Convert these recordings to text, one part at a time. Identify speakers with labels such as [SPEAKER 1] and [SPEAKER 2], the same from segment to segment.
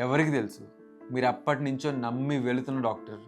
[SPEAKER 1] ఎవరికి తెలుసు? మీరు అప్పటి నుంచో నమ్మి వెళుతున్న డాక్టర్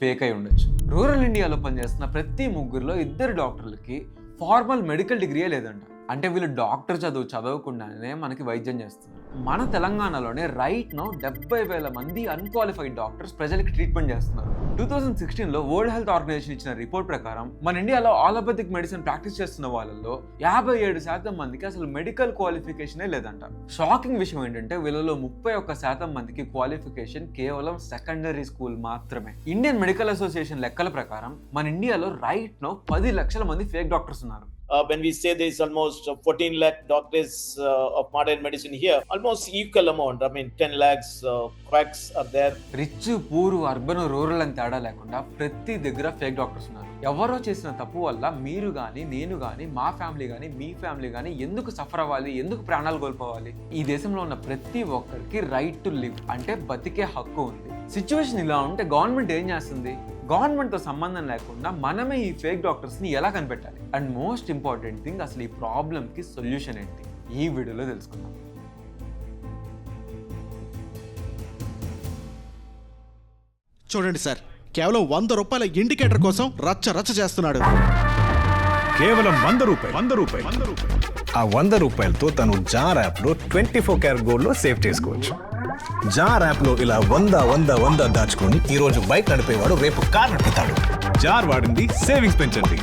[SPEAKER 1] ఫేక్ అయి ఉండొచ్చు. రూరల్ ఇండియాలో పనిచేస్తున్న ప్రతి ముగ్గురులో ఇద్దరు డాక్టర్లకి ఫార్మల్ మెడికల్ డిగ్రీయే లేదంట. అంటే వీళ్ళు డాక్టర్ చదువు చదవకుండానే మనకి వైద్యం చేస్తున్నారు. మన తెలంగాణలోనే రైట్ నో డెబ్బై వేల మంది అన్క్వాలిఫైడ్ డాక్టర్స్ ప్రజలకి ట్రీట్మెంట్ చేస్తున్నారు. టూ థౌసండ్ సిక్స్టీన్లో వరల్డ్ హెల్త్ ఆర్గనైజేషన్ ఇచ్చిన రిపోర్ట్ ప్రకారం మన ఇండియాలో ఆలోపతిక్ మెడిసిన్ ప్రాక్టీస్ చేస్తున్న వాళ్ళలో యాభై ఏడు శాతం మందికి అసలు మెడికల్ క్వాలిఫికేషనే లేదంట. షాకింగ్ విషయం ఏంటంటే వీళ్ళలో ముప్పై ఒక్క శాతం మందికి క్వాలిఫికేషన్ కేవలం సెకండరీ స్కూల్ మాత్రమే. ఇండియన్ మెడికల్ అసోసియేషన్ లెక్కల ప్రకారం మన ఇండియాలో రైట్ నో పది లక్షల మంది ఫేక్ డాక్టర్స్ ఉన్నారు.
[SPEAKER 2] Uh, when we say there is almost uh, 14 lakh doctors uh, of modern medicine here, almost equal amount. I mean, 10 lakhs uh, quacks are there.
[SPEAKER 1] Rich poor urban rural అని తేడా లేకుండా ప్రతి దగ్గర fake doctors ఉన్నారు ఎవరో చేసిన తప్పు వల్ల మీరు కానీ నేను కానీ మా ఫ్యామిలీ కానీ మీ ఫ్యామిలీ కానీ ఎందుకు సఫర్ అవ్వాలి ఎందుకు ప్రాణాలు కోల్పోవాలి ఈ దేశంలో ఉన్న ప్రతి ఒక్కరికి రైట్ టు లివ్ అంటే బతికే హక్కు ఉంది సిచ్యువేషన్ ఇలా ఉంటే గవర్నమెంట్ ఏం చేస్తుంది గవర్నమెంట్తో సంబంధం లేకుండా మనమే ఈ ఫేక్ డాక్టర్స్ని ఎలా కనిపెట్టాలి? అండ్ మోస్ట్ ఇంపార్టెంట్ థింగ్ అసలు ఈ ప్రాబ్లమ్కి సొల్యూషన్ ఏంటి? ఈ వీడియోలో తెలుసుకుందాం.
[SPEAKER 3] చూడండి సార్ కేవలం వంద రూపాయల ఇండికేటర్ కోసం రచ్చ రచ్చ చేస్తున్నాడు.
[SPEAKER 4] కేవలం వంద రూపాయలు. వంద రూపాయలు. వంద రూపాయలు
[SPEAKER 5] ఆ వంద రూపాయలతో తను జార్ యాప్లో ట్వంటీ ఫోర్ క్యారెట్ గోల్డ్లో సేవ్ చేసుకోవచ్చు. జార్ యాప్లో ఇలా వంద వంద వంద దాచుకొని ఈ రోజు బైక్ నడిపేవాడు రేపు కార్ నడుపుతాడు.
[SPEAKER 4] జార్ వాడింది సేవింగ్స్ పెంచండి.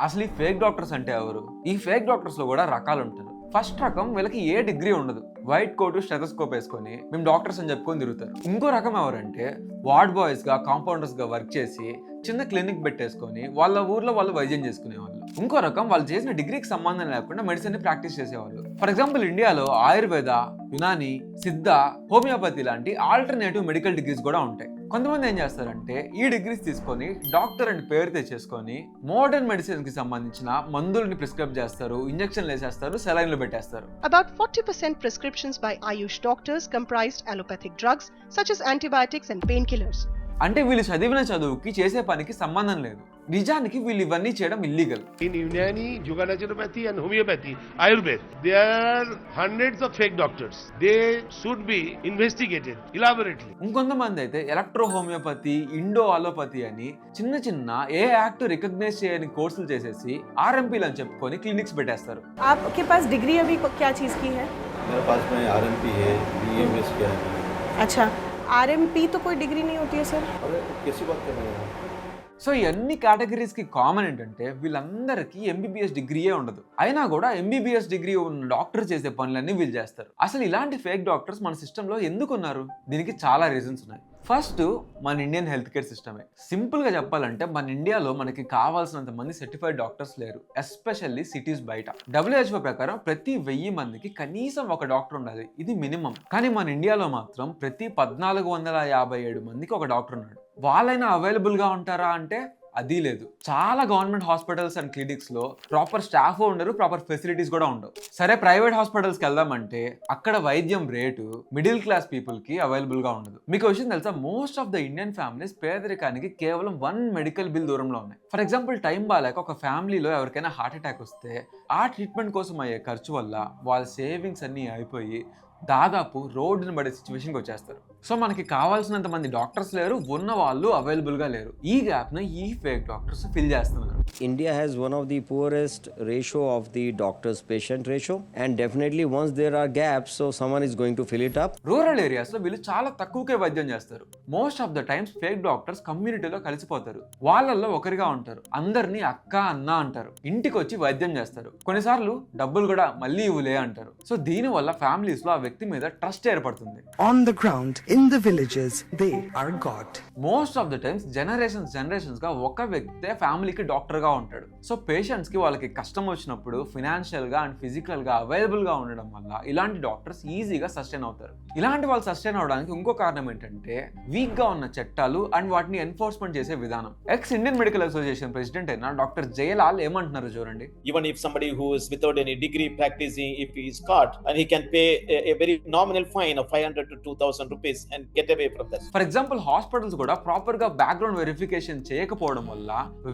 [SPEAKER 1] అసలు ఈ ఫేక్ డాక్టర్స్ అంటే ఎవరు? ఈ ఫేక్ డాక్టర్స్లో కూడా రకాలు ఉంటారు ఫస్ట్ రకం వీళ్ళకి ఏ డిగ్రీ ఉండదు. వైట్ కోటు స్టెథోస్కోప్ వేసుకొని మేము డాక్టర్స్ అని చెప్పుకొని తిరుగుతారు. ఇంకో రకం ఎవరంటే వార్డ్ బాయ్స్గా కాంపౌండర్స్గా వర్క్ చేసి చిన్న క్లినిక్ పెట్టేసుకొని వాళ్ళ ఊర్లో వాళ్ళు వైద్యం చేసుకునేవాళ్ళు. ఇంకో రకం వాళ్ళు చేసిన డిగ్రీకి సంబంధం లేకుండా మెడిసిన్ ప్రాక్టీస్ చేసేవాళ్ళు. ఫర్ ఎగ్జాంపుల్ ఇండియాలో ఆయుర్వేద యునాని సిద్ధ హోమియోపతి లాంటి ఆల్టర్నేటివ్ మెడికల్ డిగ్రీస్ కూడా ఉంటాయి. కొంతమంది ఏం చేస్తారంటే ఈ డిగ్రీస్ తీసుకొని డాక్టర్ అని పేరు తెచ్చేసుకొని మోడర్న్ మెడిసిన్కి సంబంధించిన మందులని ప్రిస్క్రైబ్ చేస్తారు ఇంజక్షన్లు వేసేస్తారు సెలైన్లు పెట్టేస్తారు
[SPEAKER 6] About 40% prescriptions by Ayush doctors comprised allopathic drugs such as antibiotics and painkillers.
[SPEAKER 1] అంటే వీళ్ళు చదివిన చదువుకి చేసే పనికి సంబంధం లేదు నిజానికి వీళ్ళు ఇవన్నీ చేయడం illegal
[SPEAKER 7] In Unani, Yoga Naturopathy and Homeopathy, Ayurveda, there are hundreds of fake doctors. They should be investigated elaborately.
[SPEAKER 1] ఇంకొంతమంది అయితే ఎలక్ట్రో హోమియోపతి ఇండో అలోపతి అని చిన్న చిన్న ఏ యాక్ట్ రికగ్నైజ్ చేయని కోర్సులు చేసేసి ఆర్ఎంపీలు అని చెప్పుకొని క్లినిక్స్ పెట్టేస్తారు
[SPEAKER 8] आपके पास डिग्री अभी को- क्या चीज़ की है
[SPEAKER 9] मेरे पास में आर एम पी है बी एम एस किया है मैंने
[SPEAKER 8] अच्छा आर तो कोई डिग्री नहीं होती है सर
[SPEAKER 9] अरे कैसी बात कर रहे हैं आप?
[SPEAKER 1] సో ఈ అన్ని కేటగిరీస్కి కామన్ ఏంటంటే వీళ్ళందరికీ ఎంబీబీఎస్ డిగ్రీయే ఉండదు. అయినా కూడా ఎంబీబీఎస్ డిగ్రీ ఉన్న డాక్టర్ చేసే పనులన్నీ వీళ్ళు చేస్తారు. అసలు ఇలాంటి ఫేక్ డాక్టర్స్ మన సిస్టంలో ఎందుకు ఉన్నారు? దీనికి చాలా రీజన్స్ ఉన్నాయి. ఫస్ట్ మన ఇండియన్ హెల్త్ కేర్ సిస్టమే. సింపుల్గా చెప్పాలంటే మన ఇండియాలో మనకి కావాల్సినంత మంది సర్టిఫైడ్ డాక్టర్స్ లేరు. ఎస్పెషల్లీ సిటీస్ బయట. డబ్ల్యూహెచ్ఓ ప్రకారం ప్రతి వెయ్యి మందికి కనీసం ఒక డాక్టర్ ఉండాలి. ఇది మినిమం. కానీ మన ఇండియాలో మాత్రం ప్రతి పద్నాలుగు వందల యాభై ఏడు మందికి ఒక డాక్టర్ ఉన్నాడు. వాళ్ళైనా అవైలబుల్గా ఉంటారా అంటే అది లేదు. చాలా గవర్నమెంట్ హాస్పిటల్స్ అండ్ క్లినిక్స్లో ప్రాపర్ స్టాఫ్ ఉండరు ప్రాపర్ ఫెసిలిటీస్ కూడా ఉండవు. సరే ప్రైవేట్ హాస్పిటల్స్కి వెళ్దామంటే అక్కడ వైద్యం రేటు మిడిల్ క్లాస్ పీపుల్కి అవైలబుల్గా ఉండదు. మీకు విషయం తెలుసా? Most of the Indian families పేదరికానికి కేవలం వన్ మెడికల్ బిల్ దూరంలో ఉన్నాయి. ఫర్ ఎగ్జాంపుల్ టైం బాగాలేక ఒక ఫ్యామిలీలో ఎవరికైనా హార్ట్ అటాక్ వస్తే ఆ ట్రీట్మెంట్ కోసం అయ్యే ఖర్చు వల్ల వాళ్ళ సేవింగ్స్ అన్నీ అయిపోయి దాదాపు రోడ్డుని పడే సిచ్యువేషన్కి వచ్చేస్తారు. సో మనకి కావాల్సినంత మంది డాక్టర్స్ లేరు ఉన్న వాళ్ళు అవైలబుల్గా లేరు. ఈ గ్యాప్ను ఈ ఫేక్ డాక్టర్స్ ఫిల్ చేస్తున్నారు.
[SPEAKER 10] India has one of the poorest ratio of the doctor's patient ratio and definitely once there are gaps so someone is going to fill it up.
[SPEAKER 1] Rural ఏరియాస్లో వీళ్ళు చాలా తక్కువకే వైద్యం చేస్తారు. Most of the times fake doctors కమ్యూనిటీలో కలిసిపోతారు. వాళ్ళల్లో ఒకరిగా ఉంటారు. అందరినీ అక్క అన్న అంటారు. ఇంటికి వచ్చి వైద్యం చేస్తారు. కొన్నిసార్లు డబ్బులు కూడా మళ్ళీ ఇవ్వలే అంటారు. సో దీని వల్ల ఫ్యామిలీస్లో ఆ వ్యక్తి మీద ట్రస్ట్ ఏర్పడుతుంది.
[SPEAKER 11] On the ground, in the villages, they are God.
[SPEAKER 1] Most of the times generations జనరేషన్స్గా ఒక వ్యక్తే ఫ్యామిలీకి డాక్టర్గా ఉంటాడు. సో పేషెంట్స్కి వాళ్ళకి కష్టం వచ్చినప్పుడు ఫినాన్షియల్గా అండ్ ఫిజికల్గా అవైలబుల్గా ఉండడం వల్ల ఇలాంటి డాక్టర్స్ ఈజీగా సస్టైన్ అవుతారు. ఇలాంటి వాళ్ళు సస్టైన్ అవడానికి ఇంకో కారణం ఏంటంటే వీక్గా ఉన్న చట్టాలు అండ్ వాటిని ఎన్ఫోర్స్మెంట్ చేసే విధానం. Ex Indian medical association president అయిన డాక్టర్ జయలాల్ ఏమంటున్నారు చూడండి.
[SPEAKER 2] Even if somebody who is without any degree practicing, if he is caught, and he can pay a, a very nominal fine of 500 to 2000 rupees and get away from that
[SPEAKER 1] for example hospitals కూడా ప్రాపర్గా background verification చేయకపోవడం వల్ల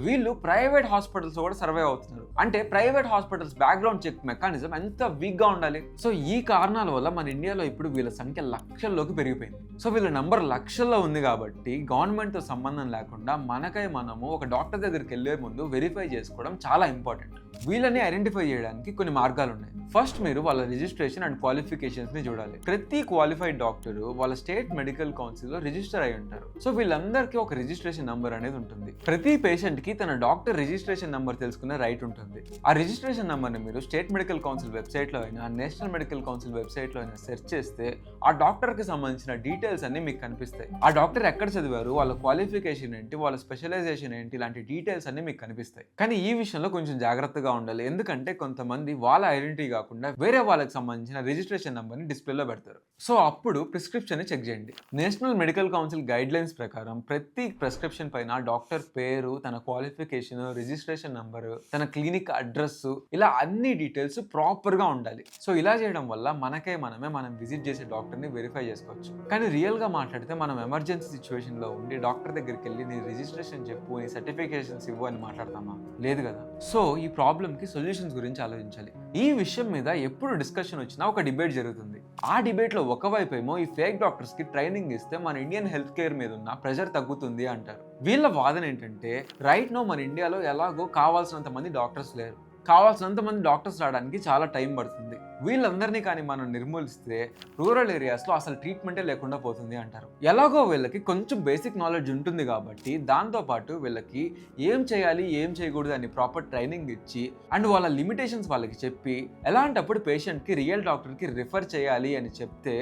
[SPEAKER 1] వీళ్ళు private hospitals కూడా survive అవుతున్నారు. అంటే private hospitals background check mechanism ఎంత వీక్గా ఉండాలి? సో ఈ కారణాల వల్ల మన ఇండియాలో ఇప్పుడు వీళ్ళ సంఖ్య లక్షల్లోకి పెరిగిపోయింది. సో వీళ్ళ నంబర్ లక్షల్లో ఉంది కాబట్టి గవర్నమెంట్తో సంబంధం లేకుండా మనకై మనము ఒక డాక్టర్ దగ్గరికి వెళ్ళే ముందు వెరిఫై చేసుకోవడం చాలా ఇంపార్టెంట్ వీళ్ళని ఐడెంటిఫై చేయడానికి కొన్ని మార్గాలు ఉన్నాయి. ఫస్ట్ మీరు వాళ్ళ రిజిస్ట్రేషన్ అండ్ క్వాలిఫికేషన్స్ని చూడాలి. ప్రతి క్వాలిఫైడ్ డాక్టర్ వాళ్ళ స్టేట్ మెడికల్ కౌన్సిల్లో రిజిస్టర్ అయి ఉంటారు. సో వీళ్ళందరికీ ఒక రిజిస్ట్రేషన్ నంబర్ అనేది ఉంటుంది. ప్రతి పేషెంట్కి తన డాక్టర్ రిజిస్ట్రేషన్ నంబర్ తెలుసుకునే రైట్ ఉంటుంది. ఆ రిజిస్ట్రేషన్ నంబర్ని మీరు స్టేట్ మెడికల్ కౌన్సిల్ వెబ్సైట్లో అయినా నేషనల్ మెడికల్ కౌన్సిల్ వెబ్సైట్లో అయినా సెర్చ్ చేస్తే ఆ డాక్టర్కి సంబంధించిన డీటెయిల్స్ అన్ని మీకు కనిపిస్తాయి. ఆ డాక్టర్ ఎక్కడ చదివారు వాళ్ళ క్వాలిఫికేషన్ ఏంటి వాళ్ళ స్పెషలైజేషన్ ఏంటి ఇలాంటి డీటెయిల్స్ అన్ని మీకు కనిపిస్తాయి. కానీ ఈ విషయంలో కొంచెం జాగ్రత్తగా ఉండాలి. ఎందుకంటే కొంతమంది వాళ్ళ ఐడెంటిటీ కాకుండా వేరే వాళ్ళకి సంబంధించిన రిజిస్ట్రేషన్ నెంబర్ని డిస్ప్లేలో పెడతారు. సో అప్పుడు ప్రిస్క్రిప్షన్ చెక్ చేయండి. National medical council guidelines ప్రకారం ప్రతి ప్రిస్క్రిప్షన్ పైన డాక్టర్ పేరు తన క్వాలిఫికేషన్ రిజిస్ట్రేషన్ నంబరు తన క్లినిక్ అడ్రస్ ఇలా అన్ని డీటెయిల్స్ ప్రాపర్గా ఉండాలి. సో ఇలా చేయడం వల్ల మనకే మనమే మనం విజిట్ చేసే డాక్టర్ని వెరిఫై చేసుకోవచ్చు. కానీ రియల్గా మాట్లాడితే మనం ఎమర్జెన్సీ సిచ్యువేషన్లో ఉండి డాక్టర్ దగ్గరికి వెళ్ళి నీ రిజిస్ట్రేషన్ చెప్పు నీ సర్టిఫికేషన్స్ ఇవ్వు అని మాట్లాడతామా? లేదు కదా. సో ఈ ప్రాబ్లమ్కి సొల్యూషన్స్ గురించి ఆలోచించాలి. ఈ విషయం మీద ఎప్పుడు డిస్కషన్ వచ్చినా ఒక డిబేట్ జరుగుతుంది. ఆ డిబేట్లో ఒకవైపు ఏమో ఈ ఫేక్ డాక్టర్స్కి ట్రైనింగ్ ఇస్తే మన ఇండియన్ హెల్త్ కేర్ మీద ఉన్న ప్రెషర్ తగ్గుతుంది అంటారు. వీళ్ళ వాదన ఏంటంటే రైట్ నో మన ఇండియాలో ఎలాగో కావాల్సినంత మంది డాక్టర్స్ లేరు. కావాల్సినంత మంది డాక్టర్స్ రావడానికి చాలా టైం పడుతుంది. వీళ్ళందరినీ కానీ మనం నిర్మూలిస్తే రూరల్ ఏరియాస్లో అసలు ట్రీట్మెంటే లేకుండా పోతుంది అంటారు. ఎలాగో వీళ్ళకి కొంచెం బేసిక్ నాలెడ్జ్ ఉంటుంది కాబట్టి దాంతోపాటు వీళ్ళకి ఏం చేయాలి ఏం చేయకూడదు అని ప్రాపర్ ట్రైనింగ్ ఇచ్చి అండ్ వాళ్ళ లిమిటేషన్స్ వాళ్ళకి చెప్పి ఎలాంటప్పుడు పేషెంట్కి రియల్ డాక్టర్కి రిఫర్ చేయాలి అని చెప్తే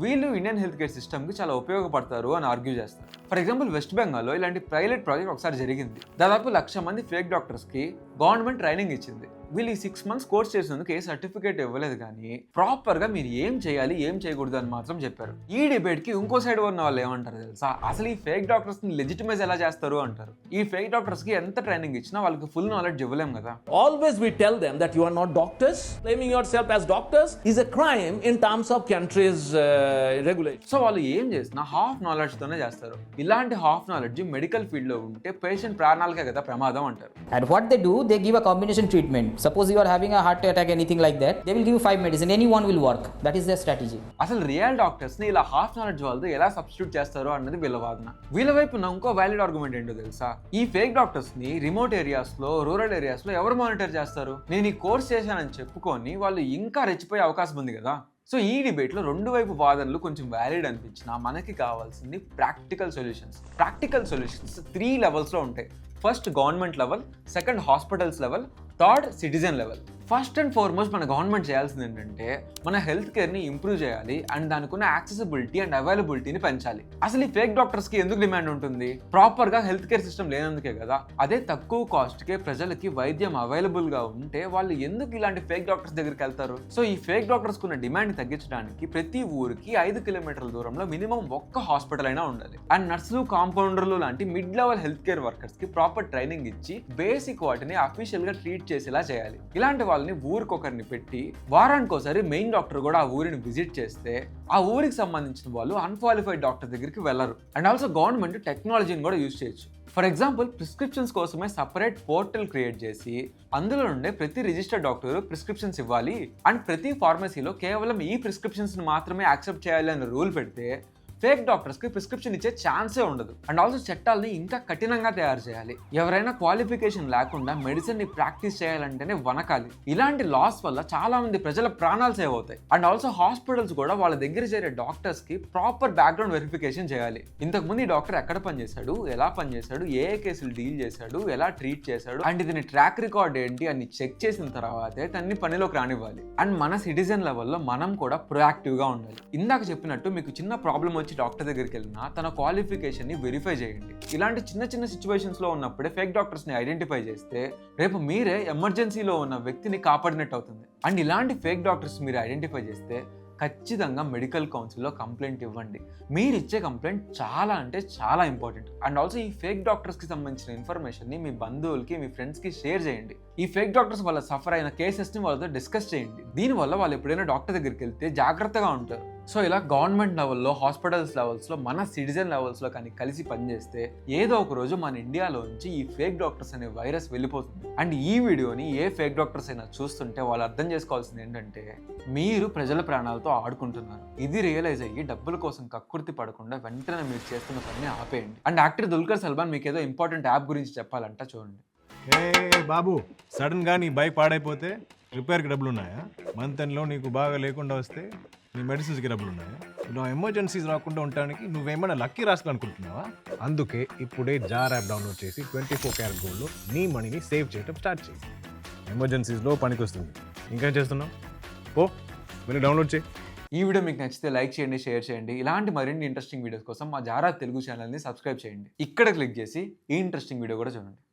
[SPEAKER 1] వీళ్ళు ఇండియన్ హెల్త్ కేర్ సిస్టమ్కి చాలా ఉపయోగపడతారు అని ఆర్గ్యూ చేస్తారు. ఫర్ ఎగ్జాంపుల్ వెస్ట్ బెంగాల్లో ఇలాంటి ప్రైవేట్ ప్రాజెక్ట్ ఒకసారి జరిగింది. దాదాపు లక్ష మంది ఫేక్ డాక్టర్స్కి గవర్నమెంట్ ట్రైనింగ్ ఇచ్చింది. వీళ్ళు ఈ సిక్స్ మంత్స్ కోర్స్ చేసినందుకు ఏ సర్టిఫికేట్ ఇవ్వలేదు కానీ ప్రాపర్గా మీరు ఏం చేయాలి ఏం చేయకూడదు అని మాత్రం చెప్పారు ఈ డిబేట్కి ఇంకో సైడ్ ఉన్న వాళ్ళు ఏమంటారు తెలుసా అసలు ఈ ఫేక్ డాక్టర్స్ని లెజిటిమైజ్ ఎలా చేస్తారు అంటారు ఈ ఫేక్ డాక్టర్స్కి ఎంత ట్రైనింగ్ ఇచ్చినా వాళ్ళకి ఫుల్ నాలెడ్జ్ ఇవ్వలేం కదా
[SPEAKER 12] Always we tell them that you are not doctors. Claiming yourself as doctors is a crime in terms of country's uh, regulations.
[SPEAKER 1] So వాళ్ళు ఏం చేసినా హాఫ్ నాలెడ్జ్ తోనే చేస్తారు ఇలాంటి హాఫ్ నాలెడ్జ్ మెడికల్ ఫీల్డ్లో ఉంటే పేషెంట్ ప్రాణాలకే కదా ప్రమాదం అంటారు
[SPEAKER 13] And what they do, they give a combination treatment. Suppose you are having heart attack attack, like like that, they will give you five medicine. Any one will work. That is
[SPEAKER 1] అసలు real డాక్టర్స్ని ఇలా half knowledge వాళ్ళతో ఎలా substitute చేస్తారో అన్నది వీళ్ళ వాదన. వీళ్ళ వైపు ఉన్న ఇంకో వ్యాలిడ్ ఆర్గ్యుమెంట్ ఏంటో తెలుసా? ఈ ఫేక్ డాక్టర్స్ని రిమోట్ ఏరియాస్లో రూరల్ ఏరియాస్లో ఎవరు మానిటర్ చేస్తారు? నేను ఈ కోర్స్ చేశానని చెప్పుకొని వాళ్ళు ఇంకా రెచ్చిపోయే అవకాశం ఉంది కదా. సో ఈ డిబేట్లో రెండు వైపు వాదనలు కొంచెం వ్యాలిడ్ అనిపించినా మనకి కావాల్సింది practical solutions practical solutions three లెవెల్స్లో ఉంటాయి. First government level second hospitals level third citizen level first and foremost మన గవర్నమెంట్ చేయాల్సింది ఏంటంటే మన హెల్త్ కేర్ని ఇంప్రూవ్ చేయాలి అండ్ దానికి యాక్సెసిబిలిటీ అండ్ అవైలబిలిటీని పెంచాలి. అసలు ఈ ఫేక్ డాక్టర్స్కి ఎందుకు డిమాండ్ ఉంటుంది? ప్రాపర్గా హెల్త్ కేర్ సిస్టమ్ లేనందుకే కదా. అదే తక్కువ కాస్ట్కే ప్రజలకి వైద్యం అవైలబుల్గా ఉంటే వాళ్ళు ఎందుకు ఇలాంటి ఫేక్ డాక్టర్స్ దగ్గరికి వెళ్తారు? సో ఈ ఫేక్ డాక్టర్స్కి ఉన్న డిమాండ్ తగ్గించడానికి ప్రతి ఊరికి ఐదు కిలోమీటర్ల దూరంలో మినిమం ఒక్క హాస్పిటల్ అయినా ఉండాలి. అండ్ నర్సులు కాంపౌండర్లు లాంటి మిడ్ లెవెల్ హెల్త్ కేర్ వర్కర్స్కి ప్రాపర్ ట్రైనింగ్ ఇచ్చి బేసిక్ వాటిని అఫీషియల్గా ట్రీట్ చేసేలా చేయాలి. ఇలాంటి వాళ్ళని ఊరికొకరిని పెట్టి వారానికి ఒకసారి మెయిన్ డాక్టర్ కూడా ఆ ఊరిని విజిట్ చేస్తే ఆ ఊరికి సంబంధించిన వాళ్ళు అన్క్వాలిఫైడ్ డాక్టర్ దగ్గరికి వెళ్ళరు. అండ్ ఆల్సో గవర్నమెంట్ టెక్నాలజీని కూడా యూజ్ చేయొచ్చు. ఫర్ ఎగ్జాంపుల్ ప్రిస్క్రిప్షన్స్ కోసమే సపరేట్ పోర్టల్ క్రియేట్ చేసి అందులో నుండే ప్రతి రిజిస్టర్డ్ డాక్టర్ ప్రిస్క్రిప్షన్స్ ఇవ్వాలి. అండ్ ప్రతి ఫార్మసీలో కేవలం ఈ ప్రిస్క్రిప్షన్స్ మాత్రమే యాక్సెప్ట్ చేయాలి అనే రూల్ పెడితే ఫేక్ డాక్టర్స్కి ప్రిస్క్రిప్షన్ ఇచ్చే ఛాన్సే ఉండదు. అండ్ ఆల్సో చట్టాలని ఇంకా కఠినంగా తయారు చేయాలి. ఎవరైనా క్వాలిఫికేషన్ లేకుండా మెడిసిన్ని ప్రాక్టీస్ చేయాలంటేనే వనకాలి. ఇలాంటి లాస్ వల్ల చాలా మంది ప్రజల ప్రాణాలు సేవ్ అవుతాయి. అండ్ ఆల్సో హాస్పిటల్స్ కూడా వాళ్ళ దగ్గర చేరే డాక్టర్స్కి ప్రాపర్ బ్యాక్గ్రౌండ్ వెరిఫికేషన్ చేయాలి. ఇంతకు ముందు ఈ డాక్టర్ ఎక్కడ పనిచేశాడు ఎలా పనిచేశాడు ఏ ఏ కేసులు డీల్ చేశాడు? ఎలా ట్రీట్ చేశాడు? అండ్ దీని ట్రాక్ రికార్డ్ ఏంటి? అని చెక్ చేసిన తర్వాతే తన్ని పనిలోకి రానివ్వాలి. అండ్ మన సిటిజన్ లెవెల్లో మనం కూడా ప్రొయాక్టివ్గా ఉండాలి. ఇందాక చెప్పినట్టు మీకు చిన్న ప్రాబ్లం వచ్చి డాక్టర్ దగ్గరికి వెళ్ళినా తన క్వాలిఫికేషన్ని వెరిఫై చేయండి. ఇలాంటి చిన్న చిన్న సిచ్యువేషన్స్లో ఉన్నప్పుడే ఫేక్ డాక్టర్స్ని ఐడెంటిఫై చేస్తే రేపు మీరే ఎమర్జెన్సీలో ఉన్న వ్యక్తిని కాపాడినట్టు అవుతుంది. అండ్ ఇలాంటి ఫేక్ డాక్టర్స్ మీరు ఐడెంటిఫై చేస్తే ఖచ్చితంగా మెడికల్ కౌన్సిల్లో కంప్లైంట్ ఇవ్వండి. మీరు ఇచ్చే కంప్లైంట్ చాలా అంటే చాలా ఇంపార్టెంట్ అండ్ ఆల్సో ఈ ఫేక్ డాక్టర్స్కి సంబంధించిన ఇన్ఫర్మేషన్ని మీ బంధువులకి మీ ఫ్రెండ్స్కి షేర్ చేయండి. ఈ ఫేక్ డాక్టర్స్ వల్ల సఫర్ అయిన కేసెస్ని వాళ్ళతో డిస్కస్ చేయండి. దీనివల్ల వాళ్ళు ఎప్పుడైనా డాక్టర్ దగ్గరికి వెళ్తే జాగ్రత్తగా ఉంటారు. సో ఇలా గవర్నమెంట్ లెవెల్లో హాస్పిటల్స్ లెవెల్స్లో మన సిటిజన్ లెవెల్స్లో కానీ కలిసి పనిచేస్తే ఏదో ఒక రోజు మన ఇండియాలోంచి ఈ ఫేక్ డాక్టర్స్ అనే వైరస్ వెళ్ళిపోతుంది. అండ్ ఈ వీడియోని ఏ ఫేక్ డాక్టర్స్ అయినా చూస్తుంటే వాళ్ళు అర్థం చేసుకోవాల్సింది ఏంటంటే మీరు ప్రజల ప్రాణాలతో ఆడుకుంటున్నారు. ఇది రియలైజ్ అయ్యి డబ్బుల కోసం కక్కుర్తి పడకుండా వెంటనే మీరు చేస్తున్న పని ఆపేయండి. అండ్ యాక్టర్ దుల్కర్ సల్మాన్ మీకు ఏదో ఇంపార్టెంట్ యాప్ గురించి చెప్పాలంట చూడండి.
[SPEAKER 5] ఏ బాబు సడన్గా నీ బైక్ పాడైపోతే రిపేర్కి డబ్బులు ఉన్నాయా మంత్ ఎండ్లో నీకు బాగా లేకుండా వస్తే నీ మెడిసిన్స్కి గిరబులు ఉన్నాయా? ఇలా ఎమర్జెన్సీస్ రాకుండా ఉండడానికి నువ్వేమైనా లక్కీ రాసుకోవాలనుకుంటున్నావా? అందుకే ఇప్పుడే జార్ యాప్ డౌన్లోడ్ చేసి ట్వంటీ ఫోర్ క్యారెట్ గోల్డ్లో నీ మనీని సేవ్ చేయడం స్టార్ట్ చేయి. ఎమర్జెన్సీస్లో పనికొస్తుంది ఇంకేం చేస్తున్నావు? పో వెళ్ళి డౌన్లోడ్ చేయి.
[SPEAKER 1] ఈ వీడియో మీకు నచ్చితే లైక్ చేయండి షేర్ చేయండి. ఇలాంటి మరిన్ని ఇంట్రెస్టింగ్ వీడియోస్ కోసం మా జారా తెలుగు ఛానల్ని సబ్స్క్రైబ్ చేయండి. ఇక్కడ క్లిక్ చేసి ఈ ఇంట్రెస్టింగ్ వీడియో కూడా చూడండి.